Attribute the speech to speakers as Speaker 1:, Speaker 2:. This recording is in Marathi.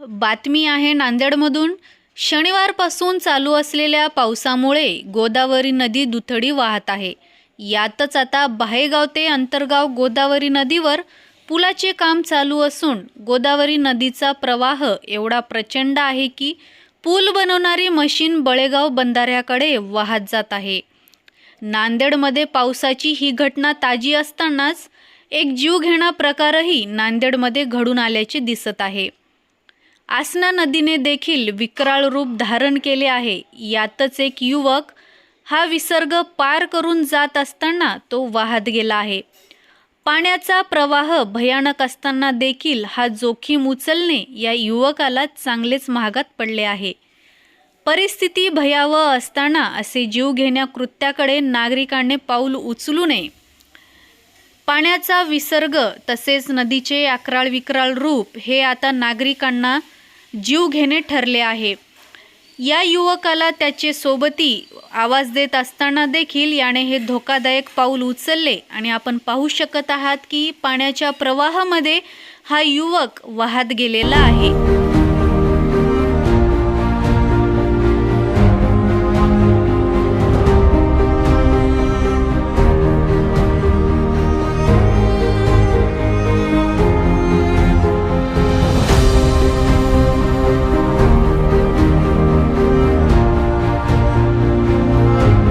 Speaker 1: बातमी आहे नांदेडमधून. शनिवारपासून चालू असलेल्या पावसामुळे गोदावरी नदी दुथडी वाहत आहे. यातच आता बाहेगाव ते अंतर्गाव गोदावरी नदीवर पुलाचे काम चालू असून गोदावरी नदीचा प्रवाह एवढा प्रचंड आहे की पूल बनवणारी मशीन बळेगाव बंधाऱ्याकडे वाहत जात आहे. नांदेडमध्ये पावसाची ही घटना ताजी असतानाच एक जीवघेणा प्रकारही नांदेडमध्ये घडून आल्याचे दिसत आहे. आसना नदीने देखील विकराळ रूप धारण केले आहे. यातच एक युवक हा विसर्ग पार करून जात असताना तो वाहत गेला आहे. पाण्याचा प्रवाह भयानक असताना देखील हा जोखीम उचलणे या युवकाला चांगलेच महागात पडले आहे. परिस्थिती भयावह असताना असे जीवघेण्या कृत्याकडे नागरिकांनी पाऊल उचलू नये. पाण्याचा विसर्ग तसेच नदीचे अकराळ विकराळ रूप हे आता नागरिकांना जीव घेणे ठरले आहे. या युवकाला त्याचे सोबती आवाज देत असताना देखील याने हे धोकादायक पाऊल उचलले आणि आपण पाहू शकत आहात की पाण्याच्या प्रवाहामध्ये हा युवक वाहत गेलेला आहे.